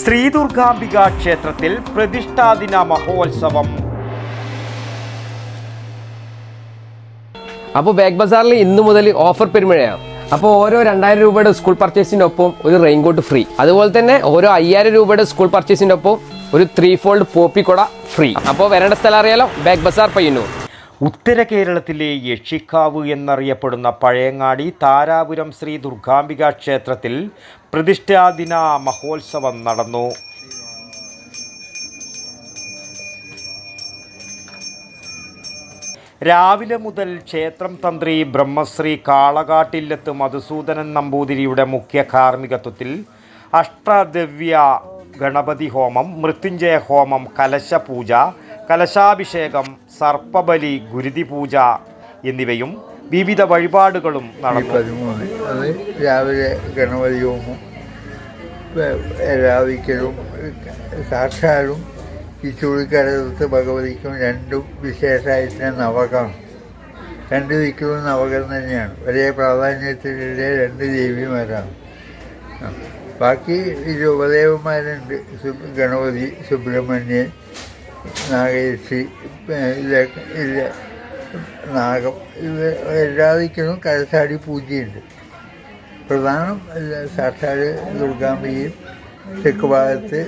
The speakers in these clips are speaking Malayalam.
ശ്രീ ദുർഗാംബിക ക്ഷേത്രത്തിൽ പ്രതിഷ്ഠാദിന മഹോത്സവം. അപ്പോൾ ബാഗ് ബസാറിൽ ഇന്നു മുതൽ ഓഫർ പെരുമഴയാണ്. അപ്പോൾ ഓരോ രണ്ടായിരം രൂപയുടെ സ്കൂൾ പർച്ചേസിനൊപ്പം ഒരു റെയിൻകോട്ട് ഫ്രീ അതുപോലെ തന്നെ ഓരോ അയ്യായിരം രൂപയുടെ സ്കൂൾ പർച്ചേസിനൊപ്പം ഒരു ത്രീ ഫോൾഡ് പോപ്പിക്കൊട ഫ്രീ അപ്പോൾ വരേണ്ട സ്ഥലം അറിയാലോ? ബാഗ് ബസാർ പയ്യന്നൂർ. ഉത്തര കേരളത്തിലെ യക്ഷിക്കാവ് എന്നറിയപ്പെടുന്ന പഴയങ്ങാടി താരാപുരം ശ്രീ ദുർഗാംബിക ക്ഷേത്രത്തിൽ പ്രതിഷ്ഠാദിന മഹോത്സവം നടന്നു. രാവിലെ മുതൽ ക്ഷേത്രം തന്ത്രി ബ്രഹ്മശ്രീ കാളകാട്ടില്ലത്ത് മധുസൂദനൻ നമ്പൂതിരിയുടെ മുഖ്യ കാർമ്മികത്വത്തിൽ അഷ്ടദ്രവ്യ ഗണപതി ഹോമം മൃത്യുഞ്ജയ ഹോമം കലശപൂജ കലശാഭിഷേകം സർപ്പബലി ഗുരുതി പൂജ എന്നിവയും വിവിധ വഴിപാടുകളും നടന്നു. പതിമൂന്ന് അത് രാവിലെ ഗണപതി ഹോമം രാവിക്കലും സാക്ഷാലും ഈ ചുഴിക്കരത്ത് ഭഗവതിക്കും രണ്ടും വിശേഷമായിട്ട് നവകം. രണ്ട് ദിക്കും നവകം തന്നെയാണ്. ഒരേ പ്രാധാന്യത്തിലുള്ള രണ്ട് ദേവിമാരാണ്. ബാക്കി സു- ഗണപതി സുബ്രഹ്മണ്യൻ നാഗേശി ഇല്ല നാഗം ഇവ എല്ലാതിക്കും കരസാടി പൂജയുണ്ട്. പ്രധാനം സാക്ഷാടി ദുർഗാംബിയും തെക്ക് ഭാഗത്ത്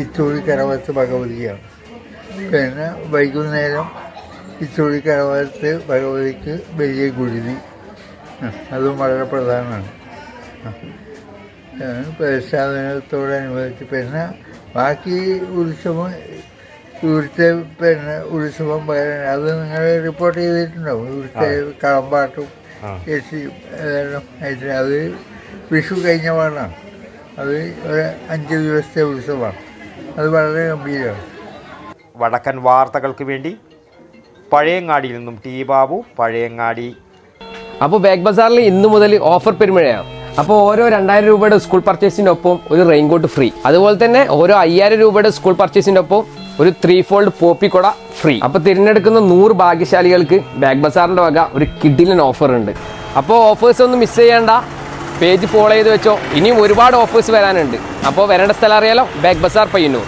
ഇച്ചുഴി കരവത്ത് ഭഗവതിയാണ്. പിന്നെ വൈകുന്നേരം ഇച്ചുഴി കരവത്ത് ഭഗവതിക്ക് വലിയ ഗുരുതി. അതും വളരെ പ്രധാനമാണ്. പ്രസാദനത്തോടനുബന്ധിച്ച് പിന്നെ ബാക്കി ഉത്സവം ഇവിടുത്തെ പിന്നെ ഉത്സവം വേറെ അത് നിങ്ങൾ റിപ്പോർട്ട് ചെയ്തിട്ടുണ്ടാവും. ഇവിടുത്തെ കളമ്പാട്ടും അതെല്ലാം ആയിട്ട് അത് വിഷു കഴിഞ്ഞ പാടാണ്. അത് ഒരു അഞ്ച് ദിവസത്തെ ഉത്സവമാണ്. അത് വളരെ ഗംഭീരമാണ്. വടക്കൻ വാർത്തകൾക്ക് വേണ്ടി പഴയങ്ങാടിയിൽ നിന്നും ടി ബാബു പഴയങ്ങാടി. അപ്പോൾ ബാഗ് ബസാറിൽ ഇന്നു മുതൽ ഓഫർ പെരുമഴയാണ്. അപ്പോൾ ഓരോ രണ്ടായിരം രൂപയുടെ സ്കൂൾ പർച്ചേസിന്റെ ഒപ്പം ഒരു റെയിൻകോട്ട് ഫ്രീ അതുപോലെ തന്നെ ഓരോ അയ്യായിരം രൂപയുടെ സ്കൂൾ പർച്ചേസിനൊപ്പം ഒരു ത്രീ ഫോൾഡ് പോപ്പി കൊട ഫ്രീ അപ്പോൾ തിരഞ്ഞെടുക്കുന്ന നൂറ് ഭാഗ്യശാലികൾക്ക് ബാഗ് ബസാറിന്റെ വക ഒരു കിഡിലൻ ഓഫർ ഉണ്ട്. അപ്പോൾ ഓഫേഴ്സ് ഒന്നും മിസ് ചെയ്യേണ്ട. പേജ് ഫോളോ ചെയ്ത് വെച്ചോ. ഇനിയും ഒരുപാട് ഓഫേഴ്സ് വരാനുണ്ട്. അപ്പോൾ വരേണ്ട സ്ഥലം അറിയാലോ? ബാഗ് ബസാർ പയ്യന്നൂർ.